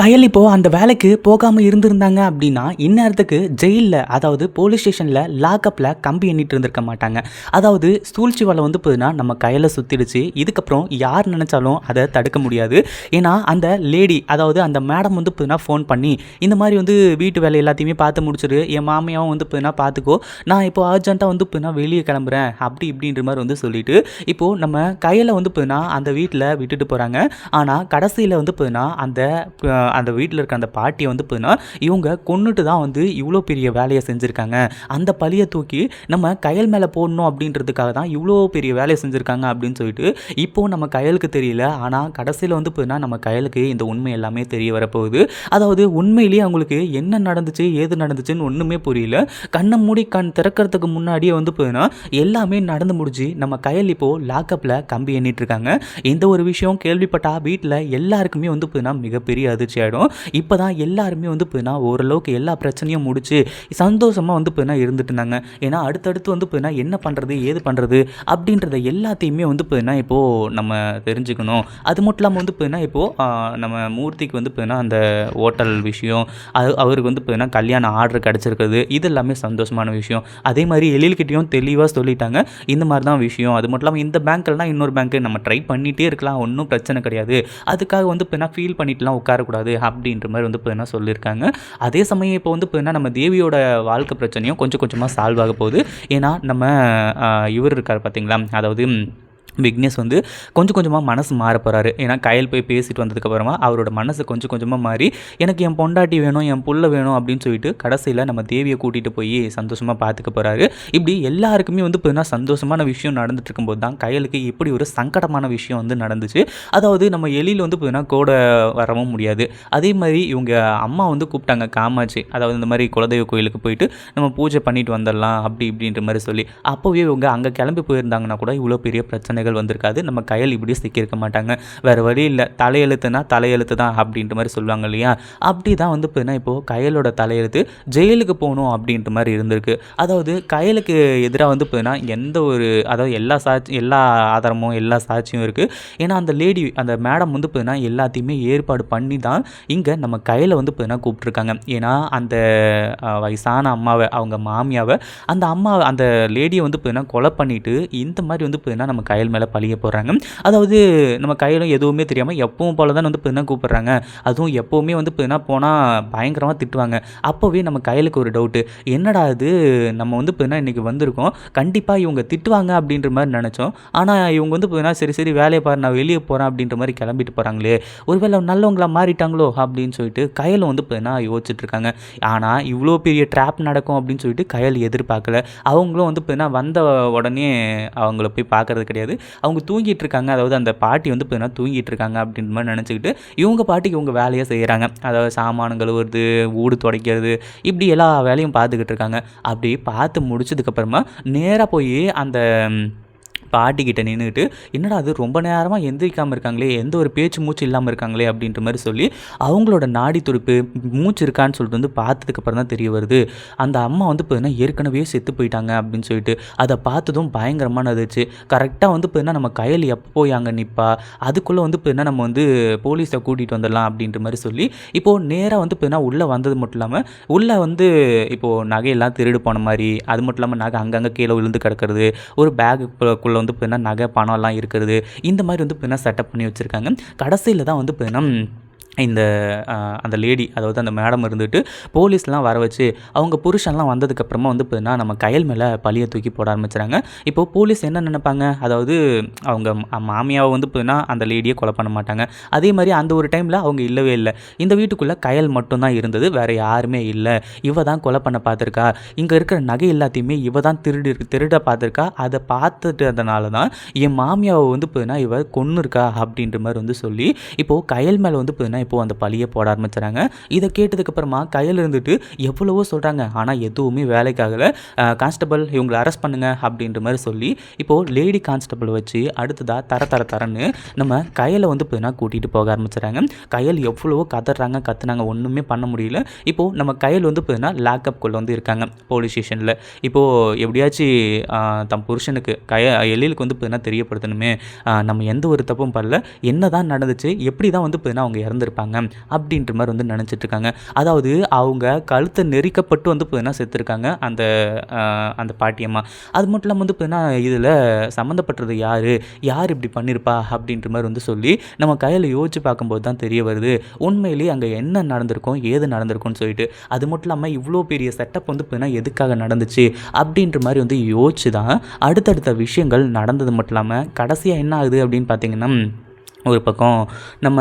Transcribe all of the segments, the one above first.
கையல் இப்போ அந்த வேலைக்கு போகாமல் இருந்திருந்தாங்க அப்படின்னா இந்நேரத்துக்கு ஜெயிலில் அதாவது போலீஸ் ஸ்டேஷனில் லாக்அப்பில் கம்பி எண்ணிட்டு இருந்திருக்க மாட்டாங்க. அதாவது சூழ்ச்சி வலை வந்து போதுன்னா நம்ம கையில் சுற்றிடுச்சு இதுக்கப்புறம் யார் நினச்சாலும் அதை தடுக்க முடியாது. ஏன்னா அந்த லேடி அதாவது அந்த மேடம் வந்து போதுன்னா ஃபோன் பண்ணி இந்த மாதிரி வந்து வீட்டு வேலை எல்லாத்தையுமே பார்த்து முடிச்சிரு. என் மாமியாவும் வந்து போதுன்னா பார்த்துக்கோ. நான் இப்போ அர்ஜென்ட்டாக வந்து போதுன்னா வெளியே கிளம்புறேன். அப்படி இப்படின்ற மாதிரி வந்து சொல்லிட்டு இப்போது நம்ம கையில் வந்து போதுன்னா அந்த வீட்டில் விட்டுட்டு போகிறாங்க ஆனால் கடைசியில் வந்து போதுன்னா அந்த அந்த வீட்டில் இருக்க அந்த பாட்டியை வந்து பார்த்தீங்கன்னா இவங்க கொண்டுட்டு தான் வந்து இவ்வளோ பெரிய வேலையை செஞ்சுருக்காங்க. அந்த பழியை தூக்கி நம்ம கையல் மேலே போடணும் அப்படின்றதுக்காக தான் இவ்வளோ பெரிய வேலையை செஞ்சுருக்காங்க அப்படின்னு சொல்லிட்டு இப்போது நம்ம கையலுக்கு தெரியல. ஆனால் கடைசியில் வந்து பார்த்தீங்கன்னா நம்ம கையலுக்கு இந்த உண்மை எல்லாமே தெரிய வரப்போகுது. அதாவது உண்மையிலேயே அவங்களுக்கு என்ன நடந்துச்சு ஏது நடந்துச்சுன்னு ஒன்றுமே புரியல. கண்ணை மூடி கண் திறக்கிறதுக்கு முன்னாடியே வந்து பார்த்தீங்கன்னா எல்லாமே நடந்து முடிஞ்சு நம்ம கையல் இப்போது லாக்கப்பில் கம்பி எண்ணிட்டு இருக்காங்க. இந்த ஒரு விஷயம் கேள்விப்பட்டா வீட்டில் எல்லாருக்குமே வந்து பார்த்தீங்கன்னா மிகப்பெரிய அதிர்ச்சி ஆகிடும் இப்போ தான் எல்லாருமே வந்து போதுன்னா ஓரளவுக்கு எல்லா பிரச்சனையும் முடிச்சு சந்தோஷமாக வந்து போதுன்னா இருந்துட்டு இருந்தாங்க. ஏன்னா அடுத்தடுத்து வந்து போதுன்னா என்ன பண்ணுறது ஏது பண்ணுறது அப்படின்றத எல்லாத்தையுமே வந்து போதுன்னா இப்போது நம்ம தெரிஞ்சுக்கணும். அது மட்டும் இல்லாமல் வந்து போதுன்னா இப்போது நம்ம மூர்த்திக்கு வந்து போதுன்னா அந்த ஹோட்டல் விஷயம் அது அவருக்கு வந்து போதுன்னா கல்யாண ஆர்டர் கிடச்சிருக்குது இது எல்லாமே சந்தோஷமான விஷயம். அதே மாதிரி எழில்கிட்டையும் தெளிவாக சொல்லிட்டாங்க. இந்த மாதிரி தான் விஷயம். அது மட்டும் இல்லாமல் இந்த பேங்க்லாம் இன்னொரு பேங்க்கு நம்ம ட்ரை பண்ணிகிட்டே இருக்கலாம். ஒன்றும் பிரச்சனை கிடையாது. அதுக்காக வந்து இப்போ ஃபீல் பண்ணிட்டுலாம் உட்காரக்கூடாது. அப்படின்ற மாதிரி வந்து பார்த்தீங்கன்னா சொல்லியிருக்காங்க. அதே சமயம் இப்போ வந்து பார்த்தீங்கன்னா நம்ம தேவியோட வாழ்க்கை பிரச்சனையும் கொஞ்சம் கொஞ்சமாக சால்வ் ஆக போகுது. ஏன்னா நம்ம இவர் இருக்கார் பார்த்தீங்களா? அதாவது விக்னேஷ் வந்து கொஞ்சம் கொஞ்சமாக மனசு மாற போகிறாரு ஏன்னா கையில் போய் பேசிட்டு வந்ததுக்கப்புறமா அவரோட மனசு கொஞ்சம் கொஞ்சமாக மாறி எனக்கு என் பொண்டாட்டி வேணும் என் புள்ள வேணும் அப்படின்னு சொல்லிட்டு கடைசியில் நம்ம தேவியை கூட்டிகிட்டு போய் சந்தோஷமாக பார்த்துக்க போகிறாரு இப்படி எல்லாருக்குமே வந்து இப்போ சந்தோஷமான விஷயம் நடந்துட்டு இருக்கும்போது தான் கையலுக்கு இப்படி ஒரு சங்கடமான விஷயம் வந்து நடந்துச்சு. அதாவது நம்ம எலியில் வந்து பார்த்தீங்கன்னா கூட வரவும் முடியாது. அதே மாதிரி இவங்க அம்மா வந்து கூப்பிட்டாங்க காமாட்சி அதாவது இந்த மாதிரி குலதெய்வ கோயிலுக்கு போயிட்டு நம்ம பூஜை பண்ணிட்டு வந்துடலாம் அப்படி இப்படின்ற மாதிரி சொல்லி. அப்போவே இவங்க அங்கே கிளம்பி போயிருந்தாங்கன்னா கூட இவ்வளோ பெரிய பிரச்சனை பிரச்சனைகள் வந்திருக்காது. நம்ம கையில் இப்படி சிக்கியிருக்க மாட்டாங்க. வேறு வழி இல்லை. தலையெழுத்துனா தலையெழுத்து தான் அப்படின்ற மாதிரி சொல்லுவாங்க இல்லையா? அப்படி தான் வந்து இப்போ இப்போது கையலோட தலையெழுத்து ஜெயிலுக்கு போகணும் அப்படின்ற மாதிரி இருந்திருக்கு. அதாவது கையலுக்கு எதிராக வந்து பார்த்தீங்கன்னா எந்த ஒரு அதாவது எல்லா சாட்சி எல்லா ஆதாரமும் எல்லா சாட்சியும் இருக்குது ஏன்னா அந்த லேடி அந்த மேடம் வந்து பார்த்தீங்கன்னா எல்லாத்தையுமே ஏற்பாடு பண்ணி தான் இங்கே நம்ம கையில் வந்து பார்த்தீங்கன்னா கூப்பிட்ருக்காங்க ஏன்னா அந்த வயசான அம்மாவை அவங்க மாமியாவை அந்த அம்மா அந்த லேடியை வந்து பார்த்தீங்கன்னா கொலை பண்ணிட்டு இந்த மாதிரி வந்து பார்த்தீங்கன்னா நம்ம கையில் மேலே பழிய போடுறாங்க. அதாவது நம்ம கையிலும் எதுவுமே தெரியாமல் எப்பவும் போல தான் வந்து இப்போ கூப்பிட்றாங்க. அதுவும் எப்போவுமே வந்து இப்போ போனால் பயங்கரமாக திட்டுவாங்க. அப்போவே நம்ம கையிலுக்கு ஒரு டவுட்டு என்னடா இது? நம்ம வந்து இப்போ இன்றைக்கி வந்திருக்கோம். கண்டிப்பாக இவங்க திட்டுவாங்க அப்படின்ற மாதிரி நினச்சோம். ஆனால் இவங்க வந்து இப்போ சரி சரி வேலையை பாரு நான் வெளியே போகிறேன் அப்படின்ற மாதிரி கிளம்பிட்டு போகிறாங்களே ஒருவேளை நல்லவங்களா மாறிட்டாங்களோ அப்படின்னு சொல்லிட்டு கையில் வந்து இப்போ யோசிச்சுட்ருக்காங்க ஆனால் இவ்வளோ பெரிய ட்ராப் நடக்கும் அப்படின்னு சொல்லிட்டு கையில் எதிர்பார்க்கல. அவங்களும் வந்து பார்த்தீங்கன்னா வந்த உடனே அவங்கள போய் பார்க்கறது கிடையாது. அவங்க தூங்கிட்டு இருக்காங்க அதாவது அந்த பாட்டி வந்து பார்த்தீங்கன்னா தூங்கிட்டு இருக்காங்க அப்படின்ற மாதிரி நினச்சிக்கிட்டு இவங்க பாட்டிக்கு இவங்க வேலையை செய்கிறாங்க அதாவது சாமானம் கழுவுறது வீடு துடைக்கிறது இப்படி எல்லா வேலையும் பார்த்துக்கிட்டு இருக்காங்க. அப்படி பார்த்து முடிச்சதுக்கப்புறமா நேராக போய் அந்த பாட்டிக்கிட்ட நின்றுட்டு என்னடா அது ரொம்ப நேரமாக எந்திரிக்காமல் இருக்காங்களே எந்த ஒரு பேச்சு மூச்சு இல்லாமல் இருக்காங்களே? அப்படின்ற மாதிரி சொல்லி அவங்களோட நாடி துடிப்பு மூச்சு இருக்கான்னு சொல்லிட்டு வந்து பார்த்ததுக்கப்புறம் தான் தெரிய வருது. அந்த அம்மா வந்து இப்போ ஏற்கனவே செத்து போயிட்டாங்க அப்படின்னு சொல்லிட்டு அதை பார்த்ததும் பயங்கரமான இருந்துச்சு கரெக்டாக வந்து இப்போ நம்ம கையில் எப்போ போய் அங்கே நிற்பா அதுக்குள்ளே வந்து இப்போ நம்ம வந்து போலீஸை கூட்டிகிட்டு வந்துடலாம் அப்படின்ற மாதிரி சொல்லி இப்போது நேராக வந்து இப்போ உள்ளே வந்தது மட்டும் இல்லாமல் உள்ளே வந்து இப்போது நகையெல்லாம் திருடு போன மாதிரி அது மட்டும் இல்லாமல் நகை அங்கங்கே கீழே விழுந்து கிடக்கிறது ஒரு பேக்குக்குள்ளே வந்து இப்போ நகை பணம் எல்லாம் இருக்கிறது. இந்த மாதிரி வந்து இப்போ செட்டப் பண்ணி வச்சுருக்காங்க. கடைசியில் தான் வந்து இப்போ இந்த அந்த லேடி அதாவது அந்த மேடம் இருந்துட்டு போலீஸ்லாம் வர வச்சு அவங்க புருஷன்லாம் வந்ததுக்கப்புறமா வந்து பார்த்தீங்கன்னா நம்ம கையல் மேலே பழியை தூக்கி போட ஆரம்பிச்சுறாங்க. இப்போது போலீஸ் என்ன நினைப்பாங்க? அதாவது அவங்க மாமியாவை வந்து பார்த்தீங்கன்னா அந்த லேடியை கொலை பண்ண மாட்டாங்க. அதே மாதிரி அந்த ஒரு டைமில் அவங்க இல்லவே இல்லை. இந்த வீட்டுக்குள்ளே கயல் மட்டும்தான் இருந்தது வேறு யாருமே இல்லை. இவ தான் கொலை பண்ண பார்த்துருக்கா இங்கே இருக்கிற நகை எல்லாத்தையுமே இவ தான் திருடி திருட பார்த்துருக்கா அதை பார்த்துட்டதுனால தான் என் மாமியாவை வந்து பார்த்தீங்கன்னா இவ கொன்னுருக்கா? அப்படின்ற மாதிரி வந்து சொல்லி இப்போது கயல் மேலே வந்து பார்த்தீங்கன்னா இப்போது அந்த பழியை போட ஆரம்பிச்சுறாங்க இதை கேட்டதுக்கப்புறமா கையில் இருந்துட்டு எவ்வளவோ சொல்கிறாங்க ஆனால் எதுவுமே வேலைக்காகல கான்ஸ்டபிள் இவங்களை அரெஸ்ட் பண்ணுங்க அப்படின்ற மாதிரி சொல்லி இப்போது லேடி கான்ஸ்டபிள் வச்சு அடுத்ததாக தர தர தரன்னு நம்ம கையில் வந்து பார்த்தீங்கன்னா கூட்டிகிட்டு போக ஆரம்பிச்சுறாங்க கையில் எவ்வளவோ கதறாங்க கத்துனாங்க. ஒன்றுமே பண்ண முடியல. இப்போது நம்ம கையில் வந்து இப்போ லாக்அப்குள்ளே வந்து இருக்காங்க போலீஸ் ஸ்டேஷனில் இப்போது எப்படியாச்சும் தம் புருஷனுக்கு கய எழிலுக்கு வந்து இப்போ தெரியப்படுத்தணுமே. நம்ம எந்த ஒரு தப்பும் பண்ணல என்ன தான் நடந்துச்சு எப்படி தான் வந்து பார்த்தீங்கன்னா அவங்க இறந்துருப்பாங்க. இருப்பாங்க அப்படின்ற மாதிரி வந்து நினச்சிட்டு இருக்காங்க அதாவது அவங்க கழுத்தை நெரிக்கப்பட்டு வந்து பார்த்தீங்கன்னா செத்துருக்காங்க அந்த அந்த பாட்டியம்மா அது மட்டும் இல்லாமல் வந்து பார்த்தீங்கன்னா இதில் சம்மந்தப்பட்டது யார்? யார் இப்படி பண்ணியிருப்பா அப்படின்ற மாதிரி வந்து சொல்லி நம்ம கையில் யோசிச்சு பார்க்கும்போது தான் தெரிய வருது. உண்மையிலேயே அங்கே என்ன நடந்திருக்கும் ஏது நடந்திருக்கும்னு சொல்லிட்டு. அது மட்டும் இல்லாமல் இவ்வளோ பெரிய செட்டப் வந்து பார்த்தீங்கன்னா எதுக்காக நடந்துச்சு? அப்படின்ற மாதிரி வந்து யோசிச்சு தான் அடுத்தடுத்த விஷயங்கள் நடந்தது மட்டும் இல்லாமல் கடைசியாக என்ன ஆகுது அப்படின்னு பார்த்தீங்கன்னா ஒரு பக்கம் நம்ம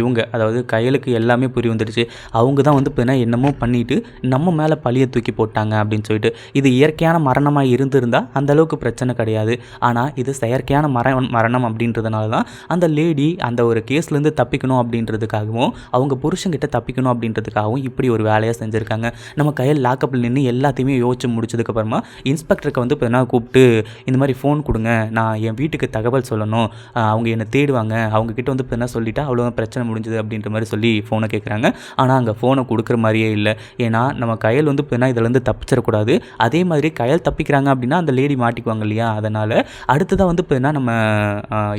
இவங்க அதாவது கையலுக்கு எல்லாமே புரிய வந்துடுச்சு. அவங்க தான் வந்து பார்த்தீங்கன்னா என்னமோ பண்ணிட்டு நம்ம மேலே பழியை தூக்கி போட்டாங்க அப்படின்னு சொல்லிட்டு இது இயற்கையான மரணமாக இருந்திருந்தால் அந்த அளவுக்கு பிரச்சனை கிடையாது. ஆனால் இது செயற்கையான மர மரணம் அப்படின்றதுனால தான் அந்த லேடி அந்த ஒரு கேஸ்லேருந்து தப்பிக்கணும் அப்படின்றதுக்காகவும் அவங்க புருஷன்கிட்ட தப்பிக்கணும் அப்படின்றதுக்காகவும் இப்படி ஒரு வேலையாக செஞ்சுருக்காங்க. நம்ம கையில் லாக்கப்பில் நின்று எல்லாத்தையுமே யோசிச்சு முடிச்சதுக்கப்புறமா இன்ஸ்பெக்டருக்கு வந்து பார்த்தீங்கன்னா கூப்பிட்டு இந்த மாதிரி ஃபோன் கொடுங்க. நான் என் வீட்டுக்கு தகவல் சொல்லணும். அவங்க என்னை தேடுவாங்க. அவங்க அவங்கக்கிட்ட வந்து இப்போ என்ன சொல்லிட்டா? அவ்வளோ பிரச்சனை முடிஞ்சது அப்படின்ற மாதிரி சொல்லி ஃபோனை கேட்குறாங்க ஆனால் அங்கே ஃபோனை கொடுக்குற மாதிரியே இல்லை. ஏன்னா நம்ம கையில் வந்து இப்போ என்ன இதிலேருந்து தப்பிச்சிடக்கூடாது. அதே மாதிரி கையல் தப்பிக்கிறாங்க அப்படின்னா அந்த லேடி மாட்டிக்குவாங்க இல்லையா? அதனால் அடுத்ததாக வந்து இப்போ என்ன நம்ம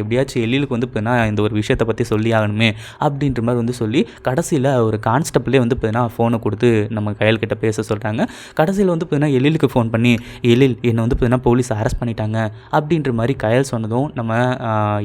எப்படியாச்சும் எழிலுக்கு வந்து இப்போ இந்த ஒரு விஷயத்தை பற்றி சொல்லி ஆகணுமே அப்படின்ற மாதிரி வந்து சொல்லி கடைசியில் ஒரு கான்ஸ்டபிளே வந்து இப்போ ஃபோனை கொடுத்து நம்ம கையல்கிட்ட பேச சொல்கிறாங்க கடைசியில் வந்து இப்போ எழிலுக்கு ஃபோன் பண்ணி எழில் என்னை வந்து இப்போ போலீஸ் அரெஸ்ட் பண்ணிட்டாங்க. அப்படின்ற மாதிரி கயல் சொன்னதும் நம்ம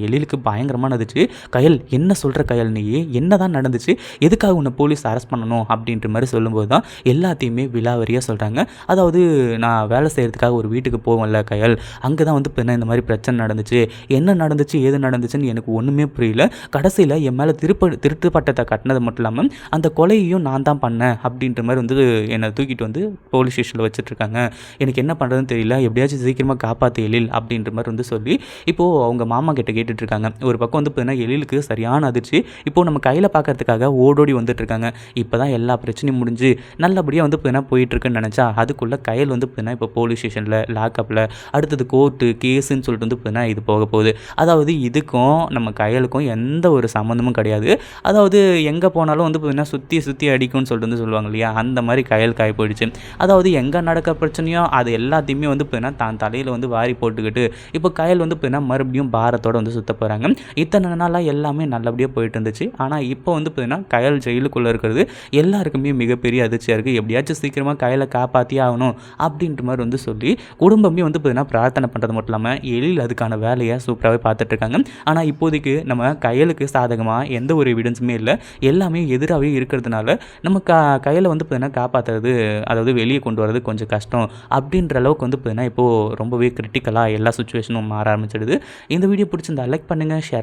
எழிலுக்கு பயங்கரமாக நடந்துச்சு கயல் என்ன சொல்கிற கயல் நீ? என்ன தான் நடந்துச்சு? எதுக்காக உன்னை போலீஸ் அரெஸ்ட் பண்ணணும்? அப்படின்ற மாதிரி சொல்லும்போது தான் எல்லாத்தையுமே விலாவரியாக சொல்கிறாங்க அதாவது நான் வேலை செய்கிறதுக்காக ஒரு வீட்டுக்கு போவேன்ல கயல். அங்கே தான் வந்து இந்த மாதிரி பிரச்சனை நடந்துச்சு. என்ன நடந்துச்சு? ஏது நடந்துச்சுன்னு எனக்கு ஒன்றுமே புரியல. கடைசியில் என் மேலே திருப்ப திருட்டு பட்டத்தை கட்டினது மட்டும் இல்லாமல் அந்த கொலையையும் நான் தான் பண்ணேன் அப்படின்ற மாதிரி வந்து என்னை தூக்கிட்டு வந்து போலீஸ் ஸ்டேஷனில் வச்சுட்ருக்காங்க எனக்கு என்ன பண்ணுறதுன்னு தெரியல. எப்படியாச்சும் சீக்கிரமாக காப்பாற்று எழில் அப்படின்ற மாதிரி வந்து சொல்லி இப்போது அவங்க மாமா கிட்ட கேட்டுட்ருக்காங்க ஒரு பக்கம் வந்து பார்த்தீங்கன்னா எழிலுக்கு சரியான அதிர்ச்சி. இப்போது நம்ம கையில் பார்க்கறதுக்காக ஓடோடி வந்துட்டு இருக்காங்க. இப்போ தான் எல்லா பிரச்சனையும் முடிஞ்சு நல்லபடியாக வந்து பார்த்தீங்கன்னா போயிட்டுருக்குன்னு நினச்சா அதுக்குள்ளே கையில் வந்து பார்த்தீங்கன்னா இப்போ போலீஸ் ஸ்டேஷனில் லாக்அப்பில் அடுத்தது கோர்ட்டு கேஸுன்னு சொல்லிட்டு வந்து பார்த்தீங்கன்னா இது போக போகுது. அதாவது இதுக்கும் நம்ம கையலுக்கும் எந்த ஒரு சம்மந்தமும் கிடையாது. அதாவது எங்கே போனாலும் வந்து பார்த்தீங்கன்னா சுற்றி சுற்றி அடிக்கும்னு சொல்லிட்டு வந்து சொல்லுவாங்க இல்லையா? அந்த மாதிரி கையல் காய் போயிடுச்சு. அதாவது எங்கே நடக்க பிரச்சனையோ அது எல்லாத்தையுமே வந்து பார்த்தீங்கன்னா தான் தலையில் வந்து வாரி போட்டுக்கிட்டு இப்போ கயல் வந்து பார்த்தீங்கன்னா மறுபடியும் பாரத்தோடு வந்து சுத்த போகிறாங்க இத்தனை நாளாக எல்லாமே நல்லபடியாக போயிட்டு இருந்துச்சு. ஆனால் இப்போ வந்து பார்த்தீங்கன்னா கயல் ஜெயிலுக்குள்ளே இருக்கிறது எல்லாருக்குமே மிகப்பெரிய அதிர்ச்சியாக இருக்குது எப்படியாச்சும் சீக்கிரமாக கையில் காப்பாற்றியே ஆகணும் அப்படின்ற மாதிரி வந்து சொல்லி குடும்பமே வந்து பார்த்தீங்கன்னா பிரார்த்தனை பண்ணுறது மட்டும் இல்லாமல் எழில் அதுக்கான வேலையை சூப்பராகவே பார்த்துட்ருக்காங்க ஆனால் இப்போதைக்கு நம்ம கையலுக்கு சாதகமாக எந்த ஒரு எவிடன்ஸுமே இல்லை. எல்லாமே எதிராகவே இருக்கிறதுனால நம்ம க கையில் வந்து பார்த்தீங்கன்னா காப்பாற்றுறது அதாவது வெளியே கொண்டு வரது கொஞ்சம் கஷ்டம் அப்படின்ற அளவுக்கு வந்து பார்த்தீங்கன்னா இப்போது ரொம்பவே கிரிட்டிக்கலாக எல்லா சுச்சுவேஷனும் மாற ஆரம்பிச்சிடுது. இந்த வீடியோ பிடிச்சிருந்தா லைக் பண்ணுங்கள் ஷேர்